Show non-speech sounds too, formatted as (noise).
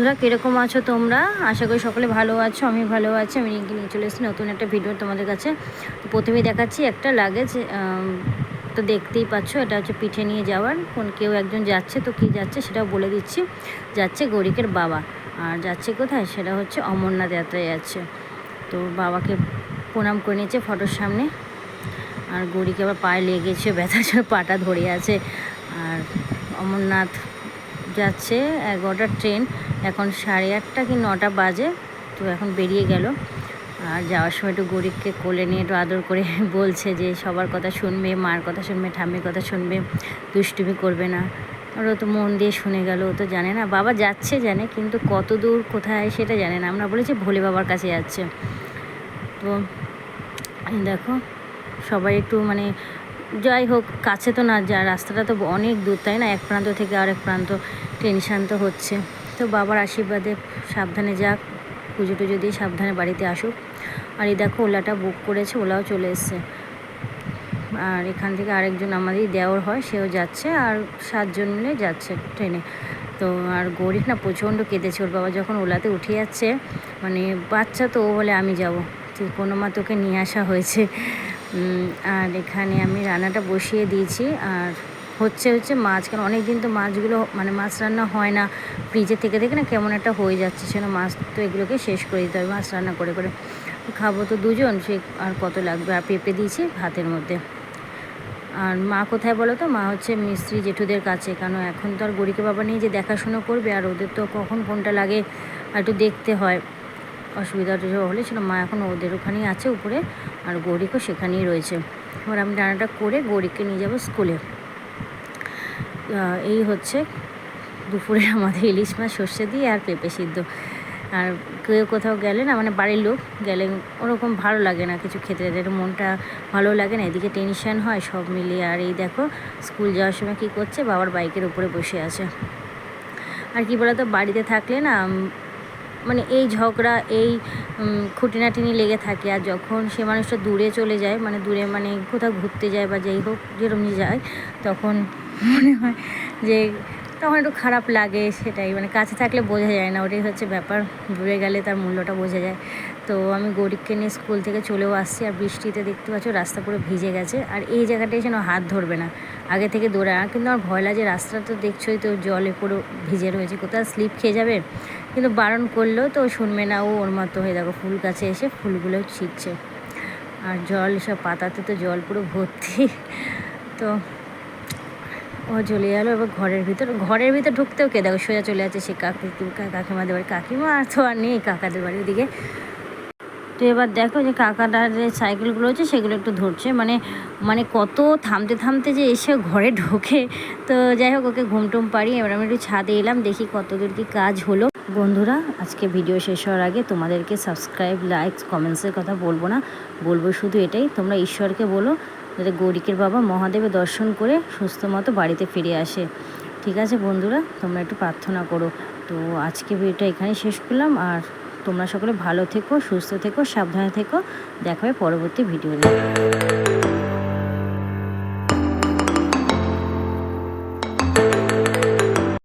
বন্ধুরা, কীরকম আছো তোমরা? আশা করি সকলে ভালো আছো, আমি ভালো আছি। আমি রিঙ্কি নিয়ে চলে এসেছি নতুন একটা ভিডিও তোমাদের কাছে। প্রথমেই দেখাচ্ছি একটা লাগেজ তো দেখতেই পাচ্ছ, এটা হচ্ছে পিঠে নিয়ে যাওয়ার। কোন কেউ একজন যাচ্ছে, তো কি যাচ্ছে সেটাও বলে দিচ্ছি। যাচ্ছে গরিকের বাবা। আর যাচ্ছে কোথায়? সেটা হচ্ছে অমরনাথ যাত্রায় যাচ্ছে। তো বাবাকে প্রণাম করে নিয়েছে ফটোর সামনে। আর গড়িকে আবার পায়ে লেগেছে, ব্যথা পাটা ধরে আছে। আর অমরনাথ যাচ্ছে এগারোটার ট্রেন। এখন সাড়ে আটটা কি নটা বাজে, তো এখন বেরিয়ে গেল। আর যাওয়ার সময় একটু গরিবকে কোলে নিয়ে একটু আদর করে (laughs) বলছে যে, সবার কথা শুনবে, মার কথা শুনবে, ঠাম্মির কথা শুনবে, দুষ্টুমি করবে না। ওরা তো মন দিয়ে শুনে গেল, ও তো জানে না। বাবা যাচ্ছে জানে, কিন্তু কত দূর, কোথায় সেটা জানে না। আমরা বলেছি ভোলে বাবার কাছে যাচ্ছে। তো দেখো, সবাই একটু মানে যাই হোক, কাছে তো না, যা, রাস্তাটা তো অনেক দূর, তাই না? এক প্রান্ত থেকে আরেক প্রান্ত টেনশান তো হচ্ছে। তো বাবার আশীর্বাদে সাবধানে যাক, পুজো টুজো দিয়ে সাবধানে বাড়িতে আসুক। আর এই দেখো, ওলাটা বুক করেছে, ওলাও চলে এসছে। আর এখান থেকে আরেকজন আমাদেরই দেওয়ার হয়, সেও যাচ্ছে, আর সাতজন মিলে যাচ্ছে ট্রেনে। তো আর গরিব না, প্রচণ্ড কেঁদেছে। ওর বাবা যখন ওলাতে উঠে যাচ্ছে মানে বাচ্চা তো ও বলে, আমি যাব। কোনো মা তোকে নিয়ে আসা হয়েছে। আর এখানে আমি রান্নাটা বসিয়ে দিয়েছি। আর হচ্ছে হচ্ছে মাছ কেন অনেক দিন তো মাছগুলো মানে মাছ রান্না হয় না। ফ্রিজে থেকে থেকে না কেমন একটা হয়ে যাচ্ছে সেটা মাছ তো এগুলোকে শেষ করে দিতে হবে, মাছ রান্না করে করে। খাব তো দুজন, সে আর কত লাগবে? আর পেঁপে দিয়েছি ভাতের মধ্যে। আর মা কোথায় বলো তো? মা হচ্ছে মিস্ত্রি জেঠুদের কাছে। কেন এখন তো আর গরিকে বাবা নিয়ে যে দেখাশুনো করবে, আর ওদের তো কখন কোনটা লাগে একটু দেখতে হয়। অসুবিধাটা হলে সেটা মা এখন ওদের ওখানেই আছে উপরে। আর গৌরিকও সেখানেই রয়েছে। এবার আমি রান্নাটা করে গৌরিককে নিয়ে যাব স্কুলে। এই হচ্ছে দুপুরে আমাদের ইলিশ মাছ, সর্ষে দিয়ে আর পেঁপে সিদ্ধ। আর কেউ কোথাও গেলে না মানে বাড়ির লোক গেলে ওরকম ভালো লাগে না কিছু খেতে। মনটা ভালো লাগে না, এদিকে টেনশন হয় সব মিলিয়ে। আর এই দেখো, স্কুল যাওয়ার সময় কী করছে? বাবার বাইকের উপরে বসে আছে। আর কি বলতো, বাড়িতে থাকলে না মানে এই ঝগড়া, এই খুঁটিনাটিনি লেগে থাকে। আর যখন সে মানুষটা দূরে চলে যায় মানে দূরে মানে কোথাও ঘুরতে যায় বা যেই হোক যেরকম যায়, তখন মনে হয় যে তখন একটু খারাপ লাগে সেটাই। মানে কাছে থাকলে বোঝা যায় না, ওটাই হচ্ছে ব্যাপার। দূরে গেলে তার মূল্যটা বোঝা যায়। তো আমি গরিবকে নিয়ে স্কুল থেকে চলেও আসছি, আর বৃষ্টিতে দেখতে পাচ্ছ রাস্তা পুরো ভিজে গেছে। আর এই জায়গাটায় যেন হাত ধরবে না। আগে থেকে দৌড়ে, কিন্তু আমার ভয় লাগে তো দেখছোই তো জলে পুরো ভিজে রয়েছে। কোথাও স্লিপ খেয়ে যাবে? কিন্তু বারণ করলেও তো শুনবে না। ও ওর মতো হয়ে দেখো, ফুল গাছে এসে ফুলগুলো ছিটছে। আর জল সব পাতাতে তো জল পুরো ভর্তি। তো ও চলে গেলো, এবার ঘরের ভিতর। ঘরের ভিতর ঢুকতেও কে? দেখো, সোজা চলে যাচ্ছে সে কাকি কাকিমাদের বাড়ি। কাকিমা আর তো আর নেই কাকাদের বাড়ির দিকে তো এবার দেখো যে কাকাটার যে সাইকেলগুলো হচ্ছে, সেগুলো একটু ধরছে। মানে মানে কত থামতে থামতে যে এসে ঘরে ঢোকে। তো যাই হোক, ওকে ঘুমটুম পারি এবার আমি একটু ছাদে এলাম, দেখি কতদূর কি কাজ হলো। বন্ধুরা, আজকে ভিডিও শেষ হওয়ার আগে তোমাদেরকে সাবস্ক্রাইব লাইক কমেন্টসের কথা বলব না। বলব শুধু এটাই, তোমরা ঈশ্বরকে বলো, যাতে গৌরিকের বাবা মহাদেবের দর্শন করে সুস্থ মতো বাড়িতে ফিরে আসে। ঠিক আছে বন্ধুরা, তোমরা একটু প্রার্থনা করো। তো আজকে ভিডিওটা এখানেই শেষ করলাম, আর তোমরা সকলে ভালো থেকো, সুস্থ থেকো, সাবধানে থেকো। দেখা হবে পরবর্তী ভিডিও নিয়ে।